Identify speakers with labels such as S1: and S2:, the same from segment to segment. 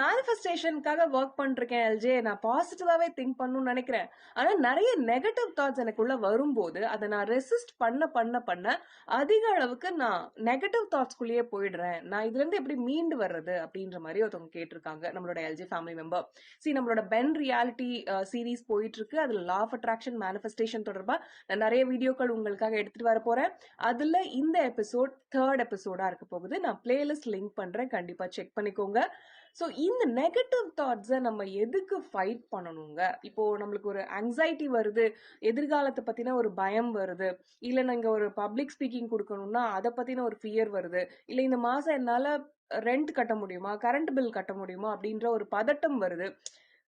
S1: மேனிஃபெஸ்டேஷனுக்காக work பண்ணிருக்கேன் LJ நான் பாசிட்டிவாகவே think பண்ணணும்னு நினைக்கிறேன். ஆனால் நிறைய நெகட்டிவ் தாட்ஸ் எனக்குள்ள வரும்போது அதை நான் ரெசிஸ்ட் பண்ண பண்ண பண்ண அதிக அளவுக்கு நான் நெகட்டிவ் தாட்ஸ்குள்ளேயே போயிடுறேன். நான் இதுலேருந்து எப்படி மீண்டு வர்றது அப்படின்ற மாதிரி ஒருத்தவங்க கேட்டிருக்காங்க நம்மளோட எல்ஜி ஃபேமிலி மெம்பர் சி நம்மளோட பென் ரியாலிட்டி சீரீஸ் போயிட்டு இருக்கு அதுல லா ஆஃப் அட்ராக்ஷன் மேனிஃபெஸ்டேஷன் தொடர்பாக நான் நிறைய வீடியோக்கள் உங்களுக்காக எடுத்துகிட்டு வர போகிறேன் அதில் இந்த எபிசோட் தேர்ட் எபிசோடாக இருக்க போகுது. நான் பிளேலிஸ்ட் லிங்க் பண்ணுறேன் கண்டிப்பாக செக் பண்ணிக்கோங்க. ஸோ இந்த நெகட்டிவ் தாட்ஸை நம்ம எதுக்கு ஃபைட் பண்ணணுங்க? இப்போ நம்மளுக்கு ஒரு anxiety வருது எதிர்காலத்தை பற்றின ஒரு பயம் வருது இல்லை நாங்கள் ஒரு பப்ளிக் ஸ்பீக்கிங் கொடுக்கணும்னா அதை பற்றின ஒரு ஃபியர் வருது இல்லை இந்த மாதம் என்னால் ரெண்ட் கட்ட முடியுமா கரண்ட் பில் கட்ட முடியுமா அப்படின்ற ஒரு பதட்டம் வருது.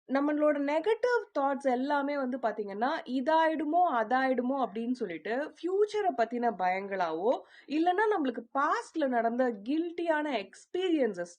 S1: நம்மளோட நெகட்டிவ் தாட்ஸ் எல்லாமே வந்து பார்த்தீங்கன்னா இதாயிடுமோ அதாயிடுமோ அப்படின்னு சொல்லிட்டு ஃபியூச்சரை பற்றின பயங்களாவோ இல்லைன்னா நம்மளுக்கு பாஸ்டில் நடந்த கில்ட்டியான எக்ஸ்பீரியன்சஸ்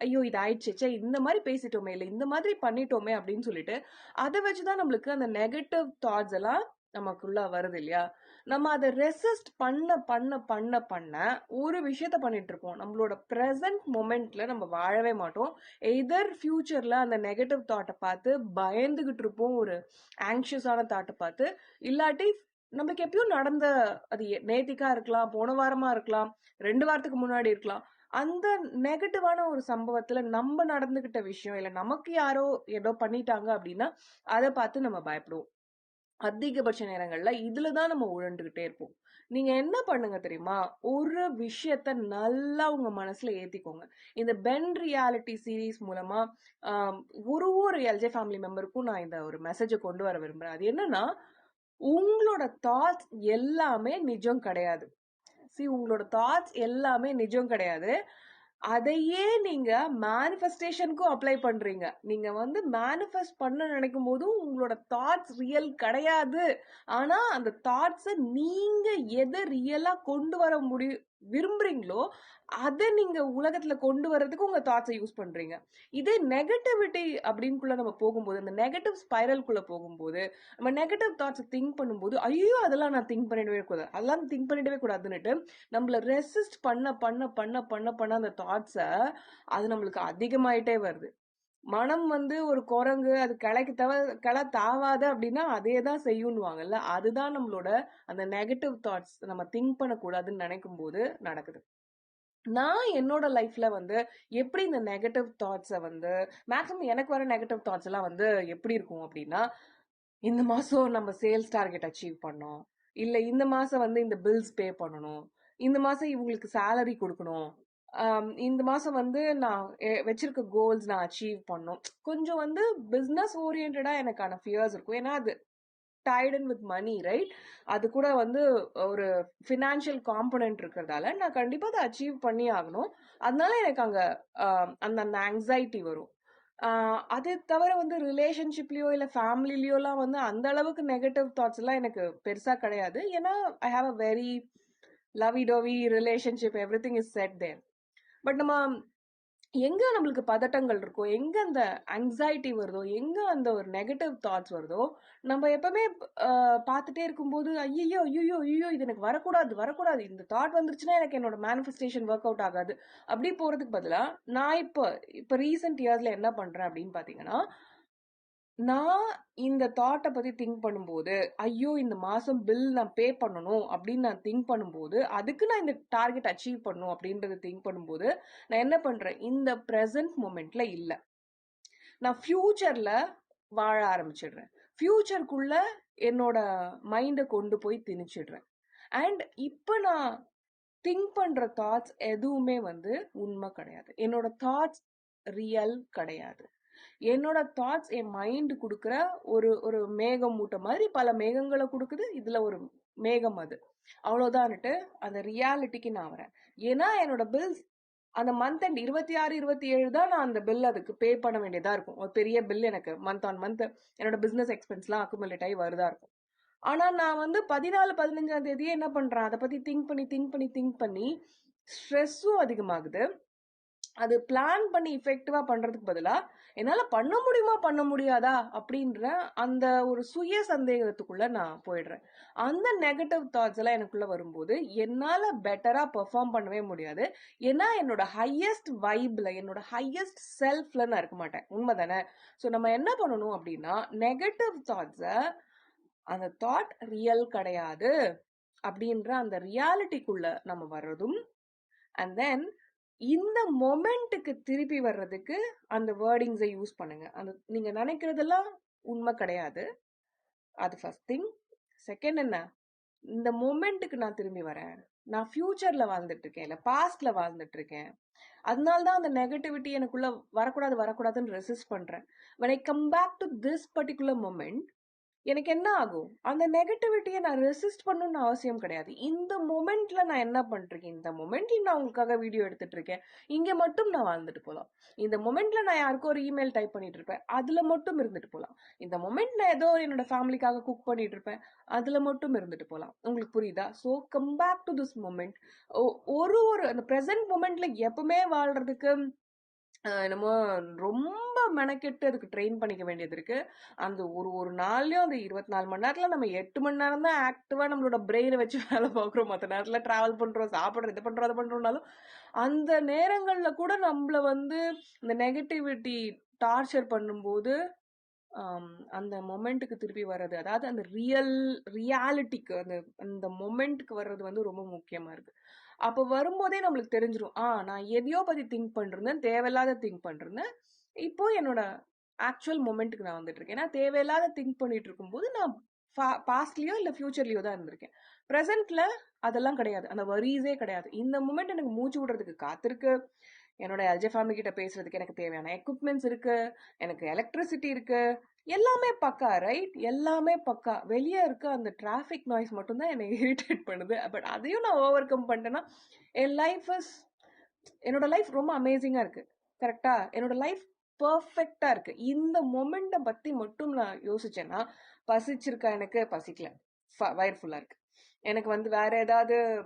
S1: ஐயோ இது ஆயிடுச்சு இந்த மாதிரி பேசிட்டோமே இல்லை இந்த மாதிரி பண்ணிட்டோமே அப்படின்னு சொல்லிட்டு அதை வச்சுதான் நம்மளுக்கு அந்த நெகட்டிவ் தாட்ஸ் எல்லாம் நமக்குள்ள வருது இல்லையா? நம்ம அதை ரெசிஸ்ட் பண்ண பண்ண பண்ண பண்ண ஒரு விஷயத்த பண்ணிட்டு இருப்போம் நம்மளோட ப்ரெசன்ட் மொமெண்ட்ல நம்ம வாழவே மாட்டோம். எதர் ஃபியூச்சர்ல அந்த நெகட்டிவ் தாட்டை பார்த்து பயந்துகிட்டு இருப்போம் ஒரு ஆங்ஷியஸான தாட்டை பார்த்து. இல்லாட்டி நம்மளுக்கு எப்பயும் நடந்த அது எ- நேத்திக்கா இருக்கலாம் போன வாரமா இருக்கலாம் ரெண்டு வாரத்துக்கு முன்னாடி இருக்கலாம். அந்த நெகட்டிவான ஒரு சம்பவத்துல நம்ம நடந்துகிட்ட விஷயம் இல்ல நமக்கு யாரோ ஏதோ பண்ணிட்டாங்க அப்படின்னா அதை பார்த்து நம்ம பயப்படுவோம். அதிகபட்ச நேரங்கள்ல இதுலதான் நம்ம உழண்டுகிட்டே இருப்போம். நீங்க என்ன பண்ணுங்க தெரியுமா? ஒரு விஷயத்த நல்லா உங்க மனசுல ஏத்திக்கோங்க. இந்த பென் ரியாலிட்டி சீரீஸ் மூலமா ஒரு ஒரு எல்ஜே ஃபேமிலி மெம்பருக்கும் நான் இந்த ஒரு மெசேஜை கொண்டு வர விரும்புறேன். அது என்னன்னா உங்களோட தாட்ஸ் எல்லாமே நிஜம் கிடையாது. சி உங்களோட தாட்ஸ் எல்லாமே நிஜம் கிடையாது. அதையே நீங்க மேனிஃபெஸ்டேஷனுக்கும் அப்ளை பண்றீங்க. நீங்க வந்து மேனிஃபெஸ்ட் பண்ண நினைக்கும் போதும் உங்களோட தாட்ஸ் ரியல் கிடையாது. ஆனா அந்த தாட்ஸை நீங்க எதை ரியலா கொண்டு வர முடியும் விரும்புறீங்களோ அதை நீங்க உலகத்துல கொண்டு வர்றதுக்கு உங்க தாட்ஸை யூஸ் பண்றீங்க. இதே நெகட்டிவிட்டி அப்படின்னுக்குள்ள நம்ம போகும்போது அந்த நெகட்டிவ் ஸ்பைரல்குள்ள போகும்போது நம்ம நெகட்டிவ் தாட்ஸ் திங்க் பண்ணும்போது ஐயோ அதெல்லாம் நான் திங்க் பண்ணிடவே கூடாது. அதெல்லாம் திங்க் பண்ணிடவே கூடாதுன்னுட்டு நம்மள ரெசிஸ்ட் பண்ண பண்ண பண்ண பண்ண பண்ண அந்த தாட்ஸை அது நம்மளுக்கு அதிகமாயிட்டே வருது. மனம் வந்து ஒரு குரங்கு அது கிளைக்கு தவ கிளை தாவாது அப்படின்னா அதே தான் செய்யுன்னுவாங்கல்ல. அதுதான் நம்மளோட அந்த நெகட்டிவ் தாட்ஸ் நம்ம திங்க் பண்ணக்கூடாதுன்னு நினைக்கும் போது நடக்குது. நான் என்னோட லைஃப்ல வந்து எப்படி இந்த நெகட்டிவ் தாட்ஸை வந்து மேக்ஸிமம் எனக்கு வர நெகட்டிவ் தாட்ஸ் எல்லாம் வந்து எப்படி இருக்கும் அப்படின்னா இந்த மாசம் நம்ம சேல்ஸ் டார்கெட் அச்சீவ் பண்ணோம். இல்லை இந்த மாசம் வந்து இந்த பில்ஸ் பே பண்ணணும். இந்த மாசம் இவங்களுக்கு சேலரி கொடுக்கணும். இந்த மாதம் வந்து நான் வச்சிருக்க கோல்ஸ் நான் அச்சீவ் பண்ணோம் கொஞ்சம் வந்து பிஸ்னஸ் ஓரியன்டா எனக்கான ஃபியர்ஸ் இருக்கும். ஏன்னா அது டைடன் வித் மணி ரைட் அது கூட வந்து ஒரு ஃபினான்ஷியல் காம்பனன்ட் இருக்கிறதால நான் கண்டிப்பாக அதை அச்சீவ் பண்ணி ஆகணும். அதனால எனக்கு அங்கே அந்த அந்த ஆங்ஸைட்டி வரும். அது தவிர வந்து ரிலேஷன்ஷிப்லயோ இல்லை ஃபேமிலிலயோலாம் வந்து அந்த அளவுக்கு நெகட்டிவ் தாட்ஸ் எல்லாம் எனக்கு பெருசாக கிடையாது. ஏன்னா I have a very lovey dovey relationship everything is set there but நம்ம எங்க நம்மளுக்கு பதட்டங்கள் இருக்கோ எங்க அந்த anxiety வருதோ எங்க அந்த ஒரு நெகட்டிவ் தாட்ஸ் வருதோ நம்ம எப்பவுமே பார்த்துட்டே இருக்கும்போது ஐயோ ஐயோ ஐயோ இது எனக்கு வரக்கூடாது வரக்கூடாது. இந்த தாட் வந்துருச்சுன்னா எனக்கு என்னோட மேனிஃபெஸ்டேஷன் ஒர்க் அவுட் ஆகாது. அப்படி போறதுக்கு பதிலாக நான் இப்போ இப்போ ரீசெண்ட் இயர்ஸ்ல என்ன பண்றேன் அப்படின்னு பாத்தீங்கன்னா நான் இந்த தாட்டை பத்தி திங்க் பண்ணும்போது ஐயோ இந்த மாசம் பில் நான் பே பண்ணணும் அப்படின்னு நான் திங்க் பண்ணும்போது அதுக்கு நான் இந்த டார்கெட் அச்சீவ் பண்ணணும் அப்படின்றத திங்க் பண்ணும்போது நான் என்ன பண்றேன்? இந்த ப்ரெசன்ட் மூமெண்ட்ல இல்ல. நான் ஃபியூச்சர்ல வாழ ஆரம்பிச்சிடுறேன். ஃபியூச்சருக்குள்ள என்னோட மைண்டை கொண்டு போய் திணிச்சிடுறேன். அண்ட் இப்போ நான் திங்க் பண்ற தாட்ஸ் எதுவுமே வந்து உண்மை கிடையாது. என்னோட தாட்ஸ் ரியல் கிடையாது. என்னோட தாட்ஸ் என் மைண்ட் கொடுக்குற ஒரு ஒரு மேகம் மூட்டை மாதிரி பல மேகங்களை கொடுக்குது. இதுல ஒரு மேகம் அது. அவ்வளவுதான்னுட்டு அந்த ரியாலிட்டிக்கு நான் வரேன். ஏன்னா என்னோட பில்ஸ் அந்த மந்த் அண்ட் இருபத்தி ஆறு இருபத்தி ஏழு தான் நான் அந்த பில் அதுக்கு பே பண்ண வேண்டியதா இருக்கும். ஒரு பெரிய பில் எனக்கு மந்த் ஆன் மந்த் என்னோட பிசினஸ் எக்ஸ்பென்ஸ்லாம் அக்குமுலேட் ஆகி வருதா இருக்கும். ஆனா நான் வந்து பதினாலு பதினஞ்சாம் தேதியே என்ன பண்றேன்? அதை பத்தி திங்க் பண்ணி திங்க் பண்ணி திங்க் பண்ணி ஸ்ட்ரெஸ்ஸும் அதிகமாகுது. அது பிளான் பண்ணி இஃபெக்டிவா பண்றதுக்கு பதிலாக என்னால் பண்ண முடியுமா பண்ண முடியாதா? அப்படின்ற அந்த ஒரு சுய சந்தேகத்துக்குள்ளே நான் போயிடுறேன். அந்த நெகட்டிவ் தாட்ஸ் எல்லாம் எனக்குள்ளே வரும்போது என்னால் பெட்டராக பெர்ஃபார்ம் பண்ணவே முடியாது. ஏன்னா என்னோட ஹையஸ்ட் வைப்பில் என்னோட ஹையஸ்ட் செல்ஃப்ல நான் இருக்க மாட்டேன். உண்மை தானே ஸோ நம்ம என்ன பண்ணணும் அப்படின்னா நெகட்டிவ் தாட்ஸை அந்த தாட் ரியல் கிடையாது அப்படின்ற அந்த ரியாலிட்டிக்குள்ள நம்ம வர்றதும் அண்ட் தென் இந்த மொமெண்ட்டுக்கு திருப்பி வர்றதுக்கு அந்த வேர்டிங்ஸை யூஸ் பண்ணுங்க. அந்த நீங்க நினைக்கிறதெல்லாம் உண்மை கிடையாது. அது ஃபர்ஸ்ட் திங் செகண்ட் என்ன? இந்த மொமெண்ட்டுக்கு நான் திரும்பி வரேன். நான் ஃபியூச்சர்ல வாழ்ந்துட்டு இருக்கேன் இல்ல பாஸ்ட்ல வாழ்ந்துட்டு இருக்கேன் அதனால தான் அந்த நெகட்டிவிட்டி எனக்குள்ள வரக்கூடாது வரக்கூடாதுன்னு ரெசிஸ்ட் பண்றேன். When I come back to this particular moment எனக்கு என்ன ஆகும்? அந்த நெகட்டிவிட்டியை நான் ரெசிஸ்ட் பண்ணணும்னு அவசியம் கிடையாது. இந்த மொமெண்ட்ல நான் என்ன பண்றேன்? இந்த மொமெண்ட்ல நான் உங்களுக்காக வீடியோ எடுத்துட்டு இருக்கேன். இங்க மட்டும் நான் வாழ்ந்துட்டு போலாம். இந்த மொமெண்ட்ல நான் யாருக்கும் ஒரு இமெயில் டைப் பண்ணிட்டு இருப்பேன். அதுல மட்டும் இருந்துட்டு போலாம். இந்த மொமெண்ட்ல ஏதோ என்னோட ஃபேமிலிக்காக குக் பண்ணிட்டு இருப்பேன். அதுல மட்டும் இருந்துட்டு போலாம். உங்களுக்கு புரியுதா? So come back to this moment ஒரு ஒரு அந்த ப்ரெசன்ட் மொமெண்ட்ல எப்பவுமே வாழ்றதுக்கு என்னமோ ரொம்ப மெனக்கெட்டு அதுக்கு ட்ரெயின் பண்ணிக்க வேண்டியது இருக்கு. அந்த ஒரு ஒரு நாள்லயும் அந்த இருபத்தி நாலு மணி நேரத்துல நம்ம எட்டு மணி நேரம் தான் ஆக்டிவா நம்மளோட பிரெயினை வச்சு வேலை பார்க்குறோம். மற்ற நேரத்துல டிராவல் பண்றோம் சாப்பிட்றோம் இது பண்றோம் அதை பண்றோம்னாலும் அந்த நேரங்கள்ல கூட நம்மள வந்து இந்த நெகட்டிவிட்டி டார்ச்சர் பண்ணும்போது அந்த மொமெண்ட்டுக்கு திருப்பி வர்றது அதாவது அந்த ரியல் ரியாலிட்டிக்கு அந்த அந்த மொமெண்ட்டுக்கு வர்றது வந்து ரொம்ப முக்கியமா இருக்கு. அப்போ வரும்போதே நம்மளுக்கு தெரிஞ்சிடும் ஆ நான் எதையோ பற்றி திங்க் பண்ணிருந்தேன் தேவையில்லாத திங்க் பண்ணிருந்தேன் இப்போ என்னோட ஆக்சுவல் மூமெண்ட்டுக்கு நான் வந்துட்டு இருக்கேன் ஏன்னா தேவையில்லாத திங்க் பண்ணிட்டு இருக்கும்போது நான் பாஸ்ட்லேயோ இல்லை ஃபியூச்சர்லேயோ தான் இருந்திருக்கேன். ப்ரெசென்ட்ல அதெல்லாம் கிடையாது. அந்த வரிஸே கிடையாது. இந்த மூமெண்ட் எனக்கு மூச்சு விடுறதுக்கு காத்திருக்கு. என்னோட எல்ஜே ஃபேமிலி கிட்ட பேசுறதுக்கு எனக்கு தேவையான எக்யூப்மெண்ட்ஸ் இருக்கு. எனக்கு எலக்ட்ரிசிட்டி இருக்கு. எல்லாமே பக்கா ரைட் எல்லாமே பக்கா. வெளியே இருக்க அந்த டிராஃபிக் நாய்ஸ் மட்டும்தான் என்னை இரிட்டேட் பண்ணுது. பட் அதையும் நான் ஓவர் கம் பண்ணிட்டேன்னா என் லைஃப் இஸ் என்னோட லைஃப் ரொம்ப அமேசிங்காக இருக்குது கரெக்டாக என்னோட லைஃப் பர்ஃபெக்டாக இருக்குது இந்த மொமெண்ட்டை பற்றி மட்டும் நான் யோசிச்சேன்னா பசிச்சிருக்கா எனக்கு? பசிக்கல. ஃப- ஃபுல்லாக இருக்குது எனக்கு வந்து வேற ஏதாவது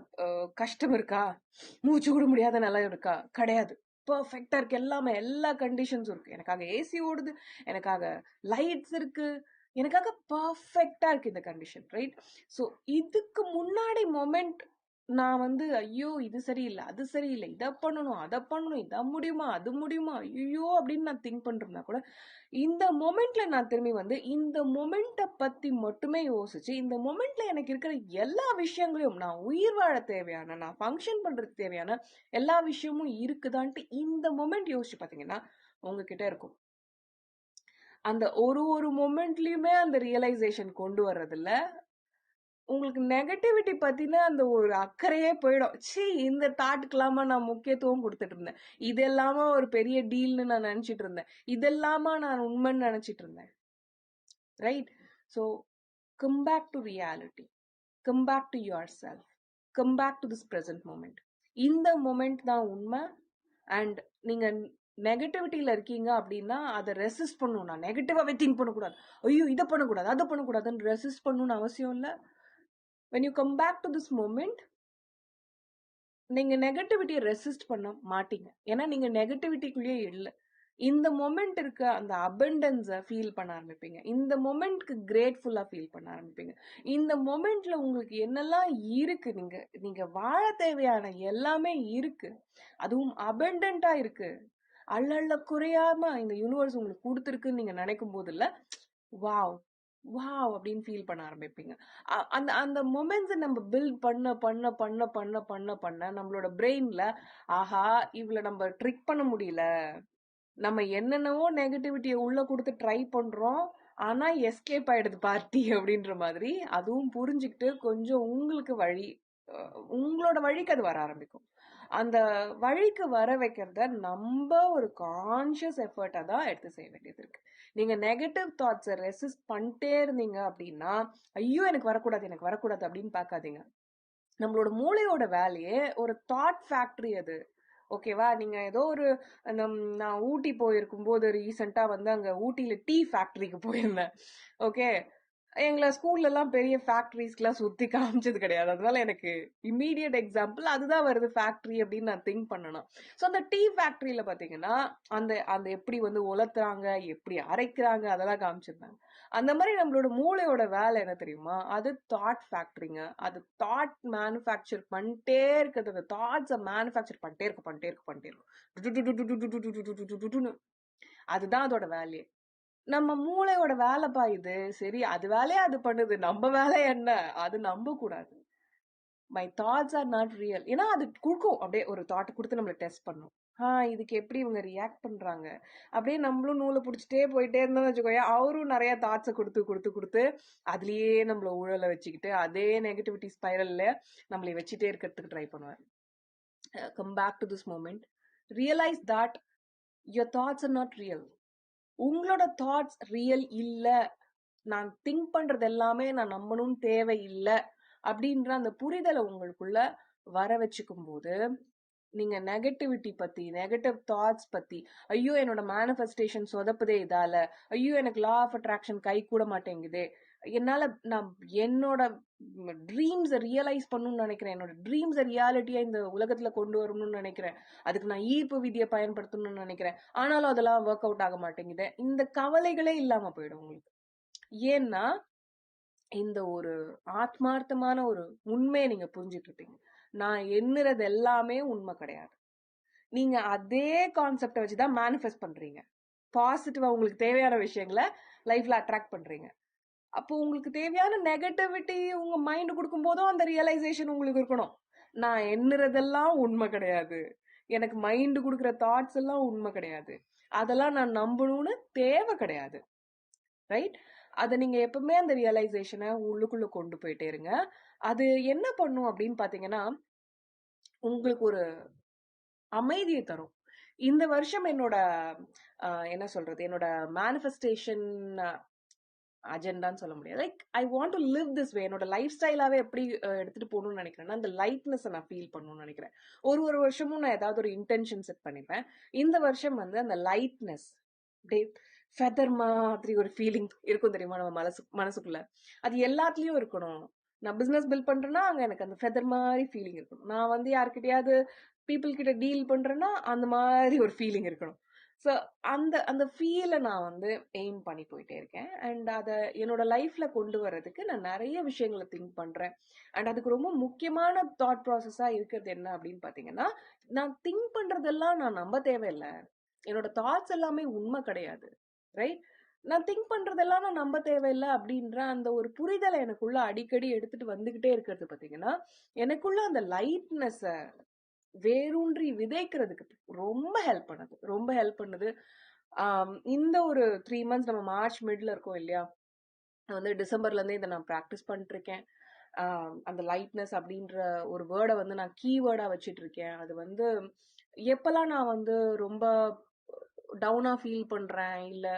S1: கஷ்டம் இருக்கா? மூச்சு விட முடியாத நிலம் இருக்கா? கிடையாது. பர்ஃபெக்டாக இருக்குது எல்லாமே எல்லா கண்டிஷன்ஸும் இருக்குது எனக்காக ஏசி ஓடுது. எனக்காக லைட்ஸ் இருக்குது எனக்காக பர்ஃபெக்டாக இருக்குது இந்த கண்டிஷன் ரைட் ஸோ இதுக்கு முன்னாடி மொமெண்ட் நான் வந்து ஐயோ இது சரியில்லை அது சரியில்லை இதை பண்ணணும் அதை பண்ணணும் இதை முடியுமா அது முடியுமா ஐயோ அப்படின்னு நான் திங்க் பண்ணிருந்தா கூட இந்த மொமெண்ட்ல நான் திரும்பி வந்து இந்த மொமெண்ட்டை பத்தி மட்டுமே யோசிச்சு இந்த மொமெண்ட்ல எனக்கு இருக்கிற எல்லா விஷயங்களையும் நான் உயிர் வாழ தேவையான நான் ஃபங்க்ஷன் பண்றதுக்கு தேவையான எல்லா விஷயமும் இருக்குதான்ட்டு இந்த மொமெண்ட் யோசிச்சு பாத்தீங்கன்னா உங்ககிட்ட இருக்கும். அந்த ஒரு ஒரு மொமெண்ட்லயுமே அந்த ரியலைசேஷன் கொண்டு வர்றதுல உங்களுக்கு நெகட்டிவிட்டி பத்தின அந்த ஒரு அக்கறையே போயிடும். ச்சீ இந்த தாட்டுக்கெல்லாமா நான் முக்கியத்துவம் கொடுத்துட்டு இருந்தேன் இதெல்லாமா ஒரு பெரிய டீல்னு நான் நினைச்சிட்டு இருந்தேன் இதெல்லாமா நான் உண்மைன்னு நினைச்சிட்டு இருந்தேன் right so come back to reality come back to yourself come back to this present moment இந்த மூமெண்ட் தான் உண்மை. அண்ட் நீங்க நெகட்டிவிட்டியில இருக்கீங்க அப்படின்னா அதை ரெசிஸ்ட் பண்ணணும். நான் நெகட்டிவாகவே திங்க் பண்ணக்கூடாது. ஐயோ இதை பண்ணக்கூடாது அதை பண்ணக்கூடாதுன்னு ரெசிஸ்ட் பண்ணணும்னு அவசியம் இல்லை. When you come back to this moment நீங்க நெகட்டிவிட்டியை ரெசிஸ்ட் பண்ண மாட்டீங்க. ஏன்னா நீங்க நெகட்டிவிட்டிக்குள்ளேயே இல்லை. இந்த மொமெண்ட் இருக்க அந்த அபண்டன்ஸை ஃபீல் பண்ண ஆரம்பிப்பீங்க. இந்த மொமெண்ட்க்கு கிரேட்ஃபுல்லாக ஃபீல் பண்ண ஆரம்பிப்பீங்க. இந்த மொமெண்ட்ல உங்களுக்கு என்னெல்லாம் இருக்கு? நீங்க நீங்க வாழ தேவையான எல்லாமே இருக்கு. அதுவும் அபண்டண்டா இருக்கு. அள்ளள்ள குறையாம இந்த யூனிவர்ஸ் உங்களுக்கு கொடுத்துருக்குன்னு நீங்க நினைக்கும் போது இல்லை வாவ் வாவ்! அப்படின்னு ஃபீல் பண்ண ஆரம்பிப்பீங்க. அ- அந்த அந்த மொமெண்ட்ஸை நம்ம பில்ட் பண்ண பண்ண பண்ண பண்ண பண்ண பண்ண நம்மளோட பிரெயின்ல ஆஹா! இவள நம்ம ட்ரிக் பண்ண முடியல. நம்ம என்னென்னவோ நெகட்டிவிட்டியை உள்ள கொடுத்து ட்ரை பண்றோம். ஆனா எஸ்கேப் ஆயிடுது பார்ட்டி அப்படின்ற மாதிரி அதுவும் புரிஞ்சுக்கிட்டு கொஞ்சம் உங்களுக்கு வழி அஹ், உங்களோட வழிக்கு அது வர ஆரம்பிக்கும். அந்த வழிக்கு வர வைக்கிறத நம்ம ஒரு கான்ஷியஸ் எஃபர்ட்டா தான் எடுத்து செய்ய வேண்டியது இருக்கு. நீங்க நெகட்டிவ் தாட்ஸை ரெசிஸ்ட் பண்ணிட்டே இருந்தீங்க அப்படின்னா ஐயோ எனக்கு வரக்கூடாது எனக்கு வரக்கூடாது அப்படின்னு பார்க்காதீங்க. நம்மளோட மூளையோட வேலையே ஒரு தாட் ஃபேக்டரி அது. ஓகேவா நீங்க ஏதோ ஒரு அந்த நான் ஊட்டி போயிருக்கும் போது ரீசெண்டா வந்து அங்க ஊட்டியில டீ ஃபேக்டரிக்கு போயிருந்தேன். ஓகே எங்களை ஸ்கூல்ல எல்லாம் பெரிய ஃபேக்டரிஸ்க்குலாம் சுத்தி காமிச்சது கிடையாது அதனால எனக்கு இம்மீடியட் எக்ஸாம்பிள் அதுதான் வருது ஃபேக்டரி அப்படின்னு நான் திங்க் பண்ணணும் ஸோ அந்த டீ ஃபேக்டரியில பாத்தீங்கன்னா அந்த அந்த எப்படி வந்து உலர்த்துறாங்க எப்படி அரைக்கிறாங்க அதெல்லாம் காமிச்சிருந்தாங்க அந்த மாதிரி நம்மளோட மூளையோட வேலை என்ன தெரியுமா அது தாட் ஃபேக்டரிங்க அது தாட் மேனுஃபேக்சர் பண்ணிட்டே இருக்கிறது அந்த தாட்ஸை மேனுஃபேக்சர் பண்ணிட்டே இருக்கும் பண்ணிட்டே இருக்கும் பண்ணிட்டே இருக்கும் அதுதான் அதோட வேல்யூ நம்ம மூளையோட வேலைப்பா இது. சரி அது வேலையா அது பண்ணுது. நம்ம வேலை என்ன? அது நம்ப கூடாது my thoughts are not real ஏன்னா அது கொடுக்கும். அப்படியே ஒரு தாட் கொடுத்து நம்மளை டெஸ்ட் பண்ணும். ஆ இதுக்கு எப்படி இவங்க ரியாக்ட் பண்றாங்க? அப்படியே நம்மளும் நூலை பிடிச்சிட்டே போயிட்டே இருந்தோம்னு வச்சுக்கோங்க அவரும் நிறைய தாட்ஸை கொடுத்து கொடுத்து கொடுத்து அதுலயே நம்மள ஊழலை வச்சுக்கிட்டு அதே நெகட்டிவிட்டி ஸ்பைரல்ல நம்மளை வச்சுட்டே இருக்கிறதுக்கு ட்ரை பண்ணுவார். Come back to this moment realise that your thoughts are not real உங்களோட தாட்ஸ் ரியல் இல்லை. நான் திங்க் பண்றது எல்லாமே நான் நம்பணும்னு தேவையில்லை அப்படின்ற அந்த புரிதலை உங்களுக்குள்ள வர வச்சுக்கும் போது நீங்க நெகட்டிவிட்டி பத்தி நெகட்டிவ் தாட்ஸ் பத்தி ஐயோ என்னோட மேனிஃபெஸ்டேஷன் சொதப்புதே இதால ஐயோ எனக்கு லா ஆஃப் அட்ராக்ஷன் கை கூட மாட்டேங்குதே என்னால் நான் என்னோட ட்ரீம்ஸை ரியலைஸ் பண்ணணும்னு நினைக்கிறேன். என்னோட ட்ரீம்ஸை ரியாலிட்டியாக இந்த உலகத்தில் கொண்டு வரணும்னு நினைக்கிறேன். அதுக்கு நான் ஈர்ப்பு விதியை பயன்படுத்தணும்னு நினைக்கிறேன். ஆனாலும் அதெல்லாம் ஒர்க் அவுட் ஆக மாட்டேங்குது. இந்த கவலைகளே இல்லாமல் போயிடும் உங்களுக்கு. ஏன்னா இந்த ஒரு ஆத்மார்த்தமான ஒரு உண்மையை நீங்க புரிஞ்சுட்டு இருப்பீங்க. நான் எண்ணுறது எல்லாமே உண்மை கிடையாது. நீங்க அதே கான்செப்டை வச்சுதான் மேனிஃபெஸ்ட் பண்றீங்க. பாசிட்டிவா உங்களுக்கு தேவையான விஷயங்களை லைஃப்ல அட்ராக்ட் பண்றீங்க. அப்போ உங்களுக்கு தேவையான நெகட்டிவிட்டி உங்க மைண்ட் கொடுக்கும் போதும் அந்த ரியலைசேஷன் உங்களுக்கு இருக்கணும். நான் எண்ணுறதெல்லாம் உண்மை கிடையாது. எனக்கு மைண்டு கொடுக்குற தாட்ஸ் எல்லாம் உண்மை கிடையாது. அதெல்லாம் நான் நம்பணும்னு தேவை கிடையாது. ரைட் அதை நீங்க எப்பவுமே அந்த ரியலைசேஷனை உள்ளுக்குள்ள கொண்டு போயிட்டே இருங்க. அது என்ன பண்ணும் அப்படின்னு பாத்தீங்கன்னா உங்களுக்கு ஒரு அமைதியை தரும். இந்த வருஷம் என்னோட என்ன சொல்றது? என்னோட மேனிஃபெஸ்டேஷன் அஜெண்டான்னு சொல்ல முடியாது. Like I want to live this way என்னோட லைஃப் ஸ்டைலாகவே எப்படி எடுத்துகிட்டு எடுத்துட்டு போகணும்னு நினைக்கிறேன்னா அந்த லைட்னஸை நான் ஃபீல் பண்ணணும்னு நினைக்கிறேன். ஒரு ஒரு வருஷமும் நான் ஏதாவது ஒரு இன்டென்ஷன் செட் பண்ணிப்பேன். இந்த வருஷம் வந்து அந்த லைட்னஸ் அப்படியே ஃபெதர் மாதிரி ஒரு ஃபீலிங் இருக்கும் தெரியுமா நம்ம மனசு மனசுக்குள்ள? அது எல்லாத்துலேயும் இருக்கணும். நான் பிஸ்னஸ் பில்ட் பண்றேன்னா அங்க எனக்கு அந்த ஃபெதர் மாதிரி ஃபீலிங் இருக்கணும். நான் வந்து யாருக்கிட்டையாவது பீப்புள் கிட்ட டீல் பண்றேன்னா அந்த மாதிரி ஒரு ஃபீலிங் இருக்கணும். ஸோ அந்த அந்த ஃபீலை நான் வந்து எய்ம் பண்ணி போயிட்டே இருக்கேன். அண்ட் அதை என்னோட லைஃப்பில் கொண்டு வர்றதுக்கு நான் நிறைய விஷயங்களை திங்க் பண்ணுறேன் அண்ட் அதுக்கு ரொம்ப முக்கியமான தாட் ப்ராசஸாக இருக்கிறது என்ன அப்படின்னு பார்த்தீங்கன்னா நான் திங்க் பண்ணுறதெல்லாம் நான் நம்ப தேவையில்லை. என்னோட தாட்ஸ் எல்லாமே உண்மை கிடையாது. ரைட் நான் திங்க் பண்ணுறதெல்லாம் நான் நம்ப தேவையில்லை அப்படின்ற அந்த ஒரு புரிதலை எனக்குள்ள அடிக்கடி எடுத்துட்டு வந்துக்கிட்டே இருக்கிறது பார்த்தீங்கன்னா எனக்குள்ள அந்த லைட்னஸை வேரூன்றி விதைக்கிறதுக்கு ரொம்ப ஹெல்ப் பண்ணுது. ரொம்ப ஹெல்ப் பண்ணுது. இந்த ஒரு த்ரீ மந்த்ஸ் நம்ம மார்ச் மிட்ல இருக்கோம் இல்லையா? வந்து டிசம்பர்லேருந்தே இதை நான் ப்ராக்டிஸ் பண்ணிட்டுருக்கேன். அந்த லைட்னஸ் அப்படின்ற ஒரு வேர்டை வந்து நான் கீவேர்டாக வச்சுட்டு இருக்கேன் அது வந்து எப்பெல்லாம் நான் வந்து ரொம்ப டவுனாக ஃபீல் பண்ணுறேன் இல்லை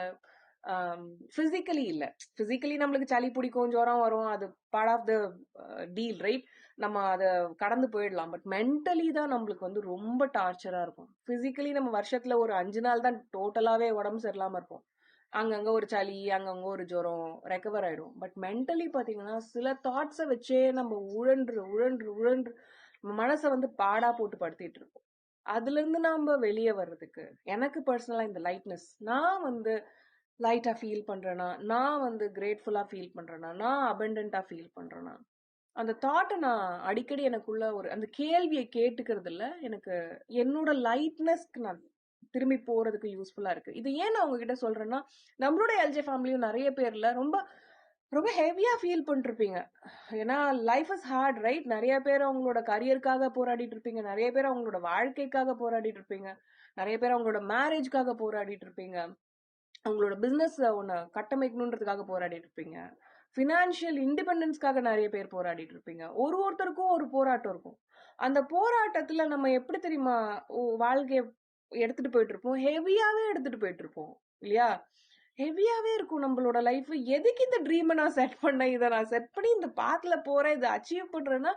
S1: ஃபிசிக்கலி இல்லை. ஃபிசிக்கலி நம்மளுக்கு சளி பிடிக்கும் ஜுரம் வரும். அது part of the deal right நம்ம அதை கடந்து போயிடலாம். பட் மென்டலி தான் நம்மளுக்கு வந்து ரொம்ப டார்ச்சராக இருக்கும். ஃபிசிக்கலி நம்ம வருஷத்தில் ஒரு அஞ்சு நாள் தான் டோட்டலாகவே உடம்பு சரியில்லாமல் இருப்போம். அங்கங்கே ஒரு சளி அங்கங்கே ஒரு ஜுரம் ரெக்கவர் ஆகிடும் பட் மென்டலி பார்த்தீங்கன்னா சில தாட்ஸை வச்சே நம்ம உழன்று உழன்று உழன்று நம்ம மனசை வந்து பாடா போட்டு படுத்திட்டு இருக்கோம் அதுலேருந்து நாம் வெளியே வர்றதுக்கு எனக்கு பர்சனலாக இந்த லைட்னஸ் நான் வந்து லைட்டாக ஃபீல் பண்ணுறேன்னா நான் வந்து கிரேட்ஃபுல்லாக ஃபீல் பண்ணுறேன்னா நான் அபண்டண்ட்டாக ஃபீல் பண்ணுறேன்னா அந்த தாட்டை நான் அடிக்கடி எனக்குள்ள ஒரு அந்த கேள்வியை கேட்டுக்கிறது இல்லை எனக்கு என்னோட லைட்னஸ்க்கு நான் திரும்பி போறதுக்கு யூஸ்ஃபுல்லா இருக்கு. இது ஏன் நான் உங்ககிட்ட சொல்றேன்னா நம்மளோட எல்ஜே ஃபேமிலியும் நிறைய பேர்ல ரொம்ப ரொம்ப ஹெவியா ஃபீல் பண்ணிருப்பீங்க. ஏன்னா லைஃப் இஸ் ஹார்ட் ரைட் நிறைய பேர் அவங்களோட கரியருக்காக போராடிட்டு இருப்பீங்க. நிறைய பேர் அவங்களோட வாழ்க்கைக்காக போராடிட்டு இருப்பீங்க. நிறைய பேர் அவங்களோட மேரேஜ்க்காக போராடிட்டு இருப்பீங்க. அவங்களோட பிசினஸ் ஒன்று கட்டமைக்கணுன்றதுக்காக போராடிட்டு இருப்பீங்க. ஃபினான்ஷியல் இண்டிபெண்டன்ஸ்க்காக நிறைய பேர் போராடிட்டு இருப்பீங்க. ஒரு ஒருத்தருக்கும் ஒரு போராட்டம் இருக்கும். அந்த போராட்டத்துல நம்ம எப்படி தெரியுமா ஓ- வாழ்க்கைய எடுத்துட்டு போயிட்டு இருப்போம்? ஹெவியாவே எடுத்துட்டு போயிட்டு இருப்போம். இல்லையா? ஹெவியாவே இருக்கும் நம்மளோட லைஃப் எதுக்கு இந்த ட்ரீமை நான் செட் பண்ணேன்? இதை நான் செட் பண்ணி இந்த பாத்துல போறேன் இதை அச்சீவ் பண்றேன்னா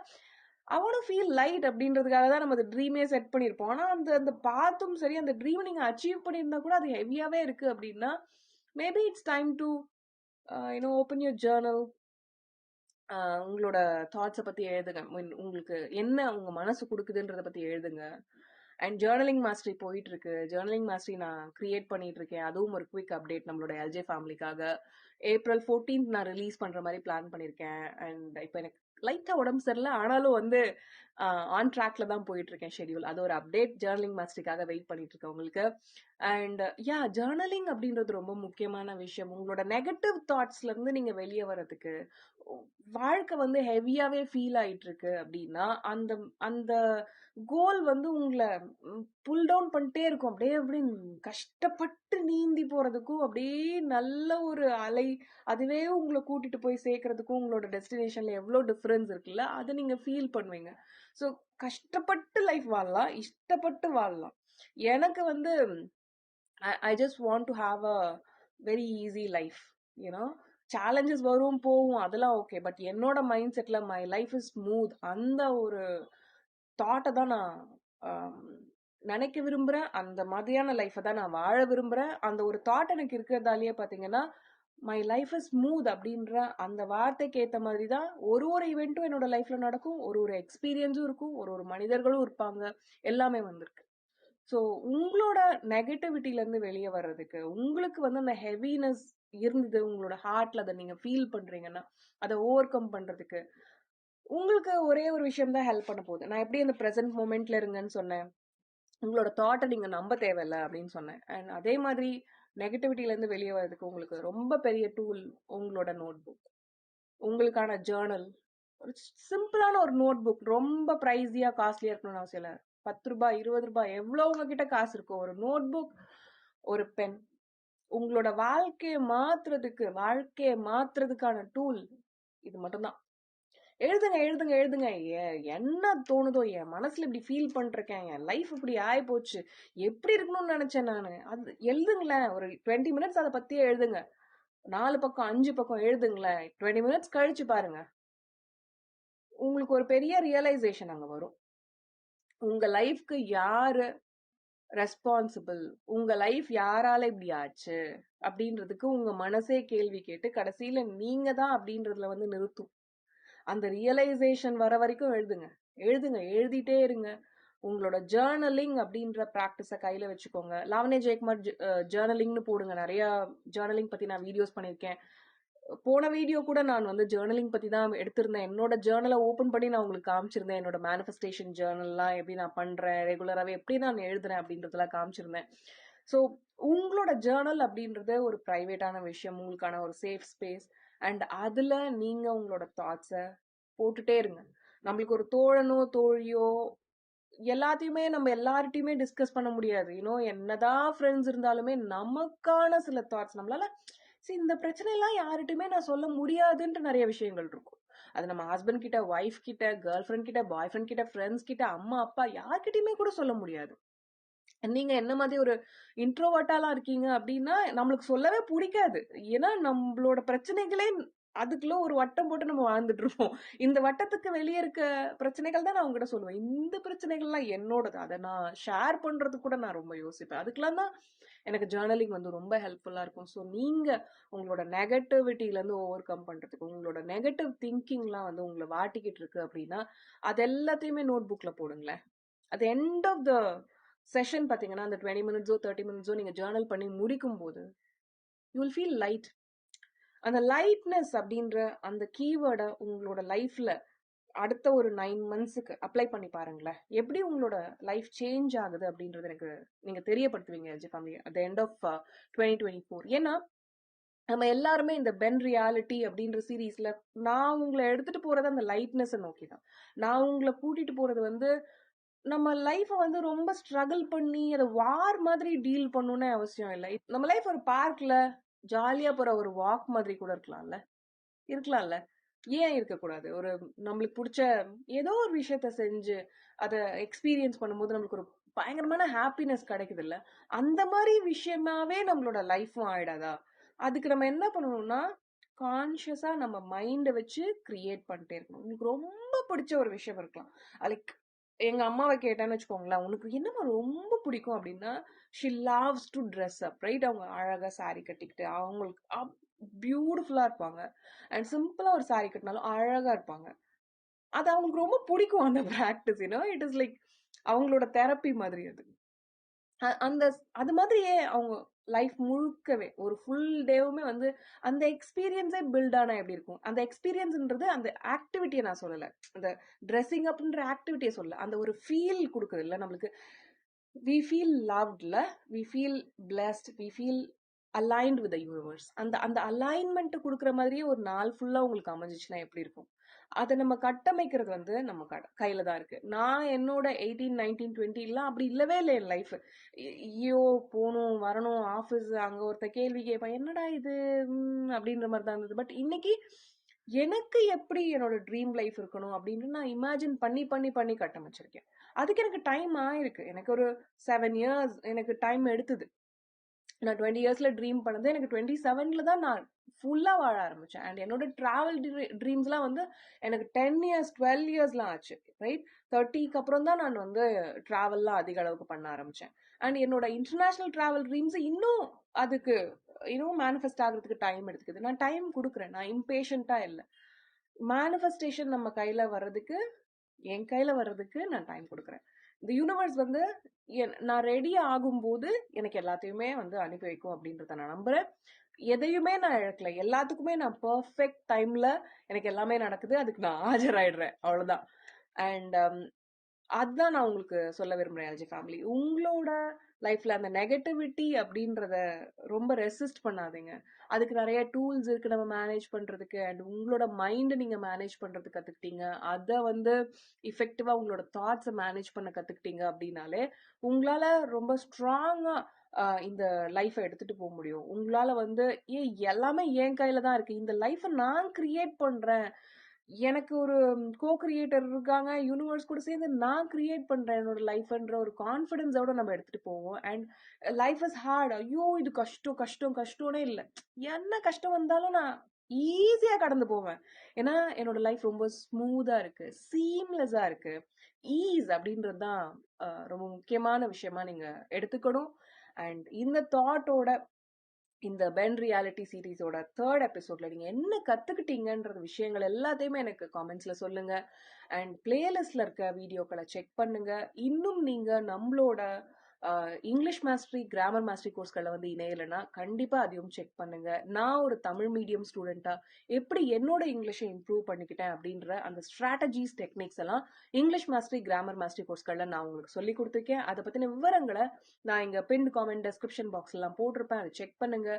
S1: அவனும் ஃபீல் லைட் அப்படின்றதுக்காக தான் நம்ம அந்த ட்ரீமே செட் பண்ணியிருப்போம். ஆனால் அந்த அந்த பாத்தும் சரி அந்த ட்ரீமை நீங்கள் அச்சீவ் பண்ணியிருந்தா கூட அது ஹெவியாகவே இருக்குது அப்படின்னா maybe it's time to you know open your journal உங்களோட தாட்ஸை பற்றி எழுதுங்க. மீன் உங்களுக்கு என்ன உங்கள் மனசு கொடுக்குதுன்றத பற்றி எழுதுங்க. அண்ட் ஜேர்னலிங் மாஸ்டரி போயிட்டு இருக்கு ஜேர்னலிங் மாஸ்டரி நான் கிரியேட் பண்ணிட்டு இருக்கேன் அதுவும் ஒரு குவிக் அப்டேட் நம்மளோட எல்ஜே ஃபேமிலிக்காக ஏப்ரல் 14th நான் ரிலீஸ் பண்ணுற மாதிரி பிளான் பண்ணியிருக்கேன் அண்ட் இப்போ எனக்கு லைட்டா உடம்பு சரியில்லை ஆனாலும் வந்து ஆன் ட்ராக்ல தான் போயிட்டு இருக்கேன் ஷெடியூல் அது ஒரு அப்டேட் ஜேர்னலிங் மாஸ்டருக்காக வெயிட் பண்ணிட்டு இருக்கேன் உங்களுக்கு. அண்ட் யா ஜேர்னலிங் அப்படின்றது ரொம்ப முக்கியமான விஷயம். உங்களோட நெகட்டிவ் தாட்ஸ்ல இருந்து நீங்க வெளியே வர்றதுக்கு வாழ்க்கை வந்து ஹெவியாவே ஃபீல் ஆயிட்டு இருக்கு அப்படின்னா அந்த அந்த கோல் வந்து உங்களை புல் டவுன் பண்ணிட்டே இருக்கும். அப்படியே அப்படி கஷ்டப்பட்டு நீந்தி போறதுக்கும் அப்படியே நல்ல ஒரு அலை அதுவே உங்களை கூட்டிட்டு போய் சேர்க்கறதுக்கும் உங்களோட டெஸ்டினேஷன்ல எவ்வளோ டிஃப்ரென்ஸ் இருக்குல்ல அதை நீங்க ஃபீல் பண்ணுவீங்க. ஸோ கஷ்டப்பட்டு லைஃப் வாழலாம் இஷ்டப்பட்டு வாழலாம். எனக்கு வந்து I just want to have a very easy life you know challenges வரும் போகும் அதெல்லாம் ஓகே பட் என்னோட மைண்ட் செட்ல மை லைஃப் இஸ் ஸ்மூத் அந்த ஒரு தாட்டை தான் நான் நினைக்க விரும்புகிறேன் அந்த மாதிரியான லைஃப்பை தான் நான் வாழ விரும்புகிறேன் அந்த ஒரு தாட் எனக்கு இருக்கிறதாலேயே பார்த்தீங்கன்னா மை லைஃப் இஸ் ஸ்மூத் அப்படின்ற அந்த வார்த்தைக்கு ஏற்ற மாதிரி தான் ஒரு ஒரு இவெண்ட்டும் என்னோட லைஃப்ல நடக்கும். ஒரு ஒரு எக்ஸ்பீரியன்ஸும் இருக்கும். ஒரு ஒரு மனிதர்களும் இருப்பாங்க. எல்லாமே வந்திருக்கு. ஸோ உங்களோட நெகட்டிவிட்டில இருந்து வெளியே வர்றதுக்கு உங்களுக்கு வந்து அந்த ஹெவினஸ் இருந்தது உங்களோட ஹார்ட்ல அதை நீங்க ஃபீல் பண்றீங்கன்னா அதை ஓவர் கம் பண்றதுக்கு உங்களுக்கு ஒரே ஒரு விஷயம் தான் ஹெல்ப் பண்ண போகுது. நான் எப்படி அந்த ப்ரெசன்ட் மூமெண்ட்ல இருங்கன்னு சொன்னேன். உங்களோட தாட்டை நீங்க நம்ப தேவையில்ல அப்படின்னு சொன்னேன். அண்ட் அதே மாதிரி நெகட்டிவிட்டியிலேருந்து வெளியே வர்றதுக்கு உங்களுக்கு ரொம்ப பெரிய டூல் உங்களோட நோட் புக் உங்களுக்கான ஜேர்னல் ஒரு சிம்பிளான ஒரு நோட் புக் ரொம்ப ப்ரைஸியாக காஸ்ட்லியாக இருக்கணும்னு அவசியம் இல்லை. பத்து ரூபாய் இருபது ரூபாய் எவ்வளோ உங்ககிட்ட காசு இருக்கோ ஒரு நோட் புக் ஒரு பென் உங்களோட வாழ்க்கையை மாத்துறதுக்கு வாழ்க்கையை மாத்துறதுக்கான டூல் இது மட்டும்தான். எழுதுங்க எழுதுங்க எழுதுங்க. என்ன தோணுதோ? என் மனசுல இப்படி ஃபீல் பண்ணிருக்கேன் என் லைஃப் இப்படி ஆயி போச்சு. எப்படி இருக்கணும்னு நினைச்சேன் நான்? அது எழுதுங்களேன். ஒரு டுவெண்ட்டி மினிட்ஸ் அதை பத்தியே எழுதுங்க. நாலு பக்கம் அஞ்சு பக்கம் எழுதுங்களேன். டுவெண்ட்டி மினிட்ஸ் கழிச்சு பாருங்க. உங்களுக்கு ஒரு பெரிய ரியலைசேஷன் அங்க வரும். உங்க லைஃப்க்கு யாரு ரெஸ்பான்சிபிள் உங்க லைஃப் யாரால இப்படி ஆச்சு? அப்படின்றதுக்கு உங்க மனசே கேள்வி கேட்டு கடைசியில நீங்க தான் அப்படின்றதுல வந்து நிறுத்தும். அந்த ரியலைசேஷன் வர வரைக்கும் எழுதுங்க. எழுதுங்க எழுதிட்டே இருங்க. உங்களோட ஜேர்னலிங் அப்படின்ற ப்ராக்டிஸை கையில் வச்சுக்கோங்க. லாவனே ஜெயக்குமார் ஜேர்னலிங்னு போடுங்க. நிறைய ஜேர்னலிங் பற்றி நான் வீடியோஸ் பண்ணியிருக்கேன். போன வீடியோ கூட நான் வந்து ஜேர்னலிங் பற்றி தான் எடுத்திருந்தேன். என்னோட ஜேர்னலை ஓப்பன் பண்ணி நான் உங்களுக்கு காமிச்சிருந்தேன். என்னோட மேனிஃபெஸ்டேஷன் ஜேர்னல்லாம் எப்படி நான் பண்ணுறேன் ரெகுலராகவே எப்படி நான் எழுதுறேன் அப்படின்றதெல்லாம் காமிச்சிருந்தேன். ஸோ உங்களோட ஜேர்னல் அப்படின்றது ஒரு ப்ரைவேட்டான விஷயம். உங்களுக்கான ஒரு சேஃப் ஸ்பேஸ் அண்ட் அதில் நீங்கள் உங்களோட தாட்ஸை போட்டுட்டே இருங்க. நம்மளுக்கு ஒரு தோழனோ தோழியோ எல்லாத்தையுமே நம்ம எல்லார்ட்டையுமே டிஸ்கஸ் பண்ண முடியாது. இன்னும் என்னதான் ஃப்ரெண்ட்ஸ் இருந்தாலுமே நமக்கான சில தாட்ஸ் நம்மளால சரி இந்த பிரச்சனையெல்லாம் யார்கிட்டயுமே நான் சொல்ல முடியாதுன்ட்டு நிறைய விஷயங்கள் இருக்கும். அது நம்ம ஹஸ்பண்ட் கிட்ட ஒய்ஃப் கிட்ட கேர்ள் ஃப்ரெண்ட் கிட்ட பாய் ஃப்ரெண்ட் கிட்ட ஃப்ரெண்ட்ஸ் கிட்ட அம்மா அப்பா யார்கிட்டயுமே கூட சொல்ல முடியாது. நீங்க என்ன மாதிரி ஒரு இன்ட்ரோவர்ட்டாலாம் இருக்கீங்க அப்படின்னா நம்மளுக்கு சொல்லவே பிடிக்காது. ஏன்னா நம்மளோட பிரச்சனைகளே அதுக்குள்ள ஒரு வட்டம் போட்டு நம்ம வாழ்ந்துட்டு இருப்போம். இந்த வட்டத்துக்கு வெளியே இருக்க பிரச்சனைகள் தான் நான் உங்ககிட்ட சொல்லுவேன். இந்த பிரச்சனைகள்லாம் என்னோடது. அதை நான் ஷேர் பண்றது கூட நான் ரொம்ப யோசிப்பேன். அதுக்கெல்லாம் தான் எனக்கு ஜேர்னலிங் வந்து ரொம்ப ஹெல்ப்ஃபுல்லா இருக்கும். ஸோ நீங்க உங்களோட நெகட்டிவிட்டில இருந்து ஓவர் கம் பண்றதுக்கு உங்களோட நெகட்டிவ் திங்கிங்லாம் வந்து உங்களை வாட்டிக்கிட்டு இருக்கு அப்படின்னா அது எல்லாத்தையுமே நோட் புக்ல போடுங்களேன். அது எண்ட் ஆஃப் த செஷன் பார்த்தீங்கன்னா அந்த டுவெண்ட்டி மினிட்ஸோ தேர்ட்டி மினிட்ஸோ நீங்கள் ஜேர்னல் பண்ணி முடிக்கும் போது யூ வில் ஃபீல் லைட் அந்த லைட்னஸ் அப்படின்ற அந்த கீவேர்டை உங்களோட லைஃப்ல அடுத்த ஒரு நைன் மந்த்ஸுக்கு அப்ளை பண்ணி பாருங்களேன். எப்படி உங்களோட லைஃப் சேஞ்ச் ஆகுது அப்படின்றது எனக்கு நீங்க தெரியப்படுத்துவீங்க LG family at end of twenty twenty four ஏன்னா நம்ம எல்லாருமே இந்த பென் ரியாலிட்டி அப்படின்ற சீரீஸ்ல நான் உங்களை எடுத்துட்டு போறது அந்த லைட்னஸை நோக்கி தான் நான் உங்களை கூட்டிட்டு போறது வந்து நம்ம லைஃப்பை வந்து ரொம்ப ஸ்ட்ரகிள் பண்ணி அதை வார் மாதிரி டீல் பண்ணணும்னு அவசியம் இல்லை. நம்ம லைஃப் ஒரு பார்க்கில் ஜாலியாக போகிற ஒரு வாக் மாதிரி கூட இருக்கலாம்ல? இருக்கலாம்ல? ஏன் இருக்கக்கூடாது? ஒரு நம்மளுக்கு பிடிச்ச ஏதோ ஒரு விஷயத்த செஞ்சு அதை எக்ஸ்பீரியன்ஸ் பண்ணும்போது நம்மளுக்கு ஒரு பயங்கரமான ஹாப்பினஸ் கிடைக்குது இல்லை அந்த மாதிரி விஷயமாவே நம்மளோட லைஃப்பும் ஆயிடாதா? அதுக்கு நம்ம என்ன பண்ணணும்னா கான்ஷியஸாக நம்ம மைண்டை வச்சு கிரியேட் பண்ணிட்டே இருக்கணும். உங்களுக்கு ரொம்ப பிடிச்ச ஒரு விஷயம் இருக்கலாம். லைக் எங்கள் அம்மாவை கேட்டேன்னு வச்சுக்கோங்களேன் உனக்கு என்னம்மா ரொம்ப பிடிக்கும்? அப்படின்னா she loves to dress up right அவங்க அழகாக சாரி கட்டிக்கிட்டு அவங்களுக்கு பியூட்டிஃபுல்லாக இருப்பாங்க. அண்ட் சிம்பிளாக ஒரு சாரி கட்டினாலும் அழகாக இருப்பாங்க. அது அவங்களுக்கு ரொம்ப பிடிக்கும் அந்த ப்ராக்டிஸ் ஏன்னா இட் இஸ் லைக் அவங்களோட தெரப்பி மாதிரி அது. அந்த அது மாதிரியே அவங்க லைஃப் முழுக்கவே ஒரு ஃபுல் டேவுமே வந்து அந்த எக்ஸ்பீரியன்ஸே பில்ட் ஆனால் எப்படி இருக்கும்? அந்த எக்ஸ்பீரியன்ஸ்ன்றது அந்த ஆக்டிவிட்டியை நான் சொல்லலை. அந்த ட்ரெஸ்ஸிங் அப்ன்ற ஆக்டிவிட்டியை சொல்லலை. அந்த ஒரு ஃபீல் கொடுக்குறது இல்லை நம்மளுக்கு. We feel லவ்ட்ல we feel blessed we feel aligned with the universe அந்த அந்த அலைன்மெண்ட் கொடுக்குற மாதிரியே ஒரு நாள் ஃபுல்லாக உங்களுக்கு அமைஞ்சிச்சுன்னா எப்படி இருக்கும்? அதை நம்ம கட்டமைக்கிறது வந்து நம்ம க கையில தான் இருக்கு. நான் என்னோட எயிட்டீன் நைன்டீன் டுவெண்ட்டிலாம் அப்படி இல்லவே இல்லை என் லைஃப் ஐயோ போகணும் வரணும் ஆஃபீஸ் அங்கே ஒருத்த கேள்வி கேட்பேன் என்னடா இது? அப்படின்ற மாதிரி தான் இருந்தது. பட் இன்னைக்கு எனக்கு எப்படி என்னோட ட்ரீம் லைஃப் இருக்கணும் அப்படின்னு நான் இமேஜின் பண்ணி பண்ணி பண்ணி கட்டமைச்சிருக்கேன். அதுக்கு எனக்கு டைம் ஆயிருக்கு. எனக்கு ஒரு செவன் இயர்ஸ் எனக்கு டைம் எடுத்தது. நான் டுவெண்ட்டி இயர்ஸில் ட்ரீம் பண்ணது எனக்கு டுவெண்ட்டி செவனில் தான் நான் ஃபுல்லாக வாழ ஆரம்பித்தேன் அண்ட் என்னோட ட்ராவல் ட்ரீம்ஸ்லாம் வந்து எனக்கு டென் இயர்ஸ் டுவெல் இயர்ஸ்லாம் ஆச்சு ரைட் தேர்ட்டிக்கு அப்புறம் தான் நான் வந்து ட்ராவல்லாம் அதிக அளவுக்கு பண்ண ஆரம்பித்தேன் அண்ட் என்னோட இன்டர்நேஷ்னல் ட்ராவல் ட்ரீம்ஸ் இன்னும் அதுக்கு இன்னும் மேனிஃபெஸ்ட் ஆகிறதுக்கு டைம் எடுத்துக்குது. நான் டைம் கொடுக்குறேன் நான் இம்பேஷண்ட்டாக இல்லை. மேனிஃபெஸ்டேஷன் நம்ம கையில் வர்றதுக்கு என் கையில் வர்றதுக்கு நான் டைம் கொடுக்குறேன். இந்த யூனிவர்ஸ் வந்து என்- நான் ரெடி ஆகும்போது எனக்கு எல்லாத்தையுமே வந்து அனுப்பி வைக்கும் அப்படின்றத நான் நம்புறேன். எதையுமே நான் இழக்கல. எல்லாத்துக்குமே நான் பர்ஃபெக்ட் டைம்ல எனக்கு எல்லாமே நடக்குது. அதுக்கு நான் ஆஜராயிடுறேன். அவ்வளவுதான். அண்ட் அதுதான் நான் உங்களுக்கு சொல்ல விரும்புறேன் எல்ஜி ஃபேமிலி உங்களோட லைஃப்ல அந்த நெகட்டிவிட்டி அப்படின்றத ரொம்ப ரெசிஸ்ட் பண்ணாதீங்க. அதுக்கு நிறைய டூல்ஸ் இருக்கு நம்ம மேனேஜ் பண்றதுக்கு அண்ட் உங்களோட மைண்டை நீங்க மேனேஜ் பண்றது கத்துக்கிட்டீங்க. அதை வந்து இஃபெக்டிவா உங்களோட தாட்ஸை மேனேஜ் பண்ண கத்துக்கிட்டீங்க அப்படின்னாலே உங்களால ரொம்ப ஸ்ட்ராங்கா இந்த லைஃப்பை எடுத்துட்டு போக முடியும். உங்களால வந்து ஏ எல்லாமே என் கையில தான் இருக்கு. இந்த லைஃப்பை நான் கிரியேட் பண்றேன். எனக்கு ஒரு கோ கிரியேட்டர் இருக்காங்க யூனிவர்ஸ் கூட சேர்ந்து நான் கிரியேட் பண்ணுறேன் என்னோட லைஃப்ன்ற ஒரு கான்ஃபிடென்ஸோட நம்ம எடுத்துகிட்டு போவோம். அண்ட் லைஃப் இஸ் ஹார்ட் ஐயோ இது கஷ்டம் கஷ்டம் கஷ்டம்னே இல்லை. என்ன கஷ்டம் வந்தாலும் நான் ஈஸியா கடந்து போவேன். ஏன்னா என்னோட லைஃப் ரொம்ப ஸ்மூதா இருக்கு சீம்லெஸ்ஸா இருக்கு. ஈஸ் அப்படின்றது தான் ரொம்ப முக்கியமான விஷயமா நீங்க எடுத்துக்கணும். அண்ட் இந்த தாட்டோட இந்த பென் ரியாலிட்டி சீரீஸோட தேர்ட் எபிசோட்ல நீங்க என்ன கத்துக்கிட்டீங்கன்ற விஷயங்கள் எல்லாத்தையுமே எனக்கு காமெண்ட்ஸ்ல சொல்லுங்க. அண்ட் பிளேலிஸ்ட்ல இருக்க வீடியோக்களை செக் பண்ணுங்க. இன்னும் நீங்க நம்மளோட இங்கிலீஷ் மாஸ்டரி கிராமர் மாஸ்டரி கோர்ஸ்களை வந்து இணையலைன்னா கண்டிப்பாக அதையும் செக் பண்ணுங்க. நான் ஒரு தமிழ் மீடியம் ஸ்டூடெண்ட்டாக எப்படி என்னோட இங்கிலீஷை இம்ப்ரூவ் பண்ணிக்கிட்டேன் அப்படின்ற அந்த ஸ்ட்ராட்டஜிஸ் டெக்னிக்ஸ் எல்லாம் இங்கிலீஷ் மாஸ்டரி கிராமர் மாஸ்டரி கோர்ஸ்களில் நான் உங்களுக்கு சொல்லி கொடுத்துருக்கேன். அதை பற்றின விவரங்களை நான் இங்கே பின் காமெண்ட் டெஸ்கிரிப்ஷன் பாக்ஸ் எல்லாம் போட்டிருப்பேன். அதை செக் பண்ணுங்க.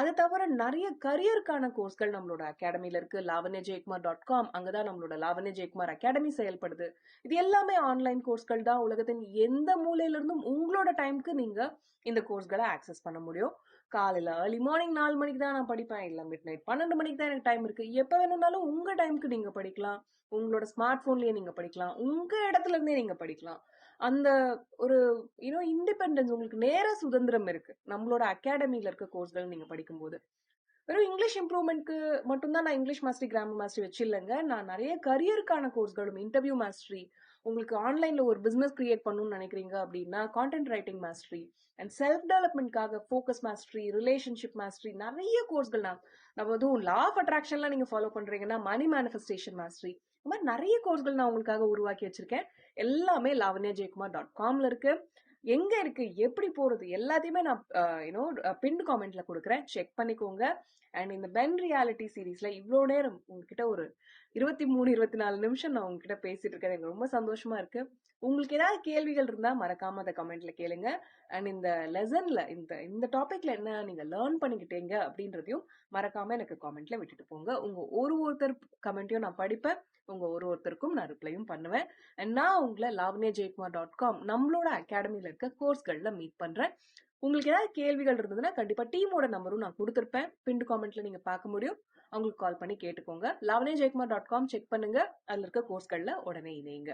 S1: அது தவிர நிறைய கரியருக்கான கோர்ஸ்கள் நம்மளோட அகாடமியில் இருக்கு. லாவண்ய ஜெயக்குமார் டாட் காம் அங்கதான் நம்மளோட லாவண்ய ஜெயக்குமார் அகாடமி செயல்படுது. இது எல்லாமே ஆன்லைன் கோர்ஸ்கள் தான். உலகத்தின் எந்த மூலையிலிருந்தும் உங்களோட உங்களோட டைம்க்கு நீங்கள் இந்த கோர்ஸ்களை ஆக்சஸ் பண்ண முடியும்? காலையில் ஏர்லி மார்னிங் நாலு மணிக்கு தான் நான் படிப்பேன். இல்லை மிட் நைட் பன்னெண்டு மணிக்கு தான் எனக்கு டைம் இருக்குது எப்போ வேணும்னாலும் உங்கள் டைம்க்கு நீங்கள் படிக்கலாம். உங்களோட ஸ்மார்ட் ஃபோன்லேயே நீங்கள் படிக்கலாம். உங்கள் இடத்துல இருந்தே படிக்கலாம். அந்த ஒரு யூனோ இண்டிபெண்டன்ஸ் உங்களுக்கு நேர சுதந்திரம் இருக்குது நம்மளோட அகாடமியில் இருக்க கோர்ஸ்கள் நீங்கள் படிக்கும்போது. வெறும் இங்கிலீஷ் இம்ப்ரூவ்மெண்ட்க்கு மட்டும்தான் நான் இங்கிலீஷ் மாஸ்டரி கிராமர் மாஸ்டரி வச்சில்லைங்க. நான் நிறைய கரியருக்கான கோர்ஸ்களும் இன்டர்வியூ மாஸ்டரி உங்களுக்கு ஆன்லைனில் ஒரு பிஸ்னஸ் கிரியேட் பண்ணணும்னு நினைக்கிறீங்க அப்படின்னா content writing mastery and self டெவலப்மெண்ட்காக focus mastery relationship mastery நிறைய கோர்ஸ்கள் நான் நம்ம அதுவும் லா ஆஃப் அட்ராக்ஷன்லாம் நீங்கள் ஃபாலோ பண்ணுறீங்கன்னா மணி மேனிஃபெஸ்டேஷன் மாஸ்டரி இந்த மாதிரி நிறைய கோர்ஸ்கள் நான் உங்களுக்காக உருவாக்கி வச்சிருக்கேன். எல்லாமே லாவண்யா ஜெயக்குமார் டாட் காமில் இருக்குது எங்க இருக்கு? எப்படி போறது? எல்லாத்தையுமே நான் யூனோ பின் காமெண்ட்ல கொடுக்குறேன். செக் பண்ணிக்கோங்க. அண்ட் இந்த பென் ரியாலிட்டி சீரீஸ்ல இவ்வளோ நேரம் உங்ககிட்ட ஒரு இருபத்தி மூணு இருபத்தி நாலு நிமிஷம் நான் உங்ககிட்ட பேசிட்டு இருக்கேன். எனக்கு ரொம்ப சந்தோஷமா இருக்கு. உங்களுக்கு ஏதாவது கேள்விகள் இருந்தால் மறக்காம அதை கமெண்ட்ல கேளுங்க. அண்ட் இந்த லெசன்ல இந்த இந்த டாபிக்ல என்ன நீங்க லேர்ன் பண்ணிக்கிட்டீங்க அப்படின்றதையும் மறக்காம எனக்கு காமெண்ட்ல விட்டுட்டு போங்க. உங்க ஒரு ஒருத்தர் கமெண்ட்டையும் நான் படிப்பேன். உங்க ஒரு ஒருத்தருக்கும் நான் ரிப்ளையும் பண்ணுவேன். அண்ட் நான் உங்களை லாவண்யா ஜெயக்குமார் டாட் காம் நம்மளோட அகாடமியில இருக்க கோர்ஸ்கள்ல மீட் பண்றேன். உங்களுக்கு ஏதாவது கேள்விகள் இருந்ததுன்னா கண்டிப்பா டீமோட நம்பரும் நான் கொடுத்துருப்பேன். பின் காமெண்ட்ல நீங்க பார்க்க முடியும். அவங்களுக்கு கால் பண்ணி கேட்டுக்கோங்க. Lavanya Jayakumar dot com check பண்ணுங்க. அதுல இருக்க கோர்ஸ்கள்ல உடனே இணையுங்க.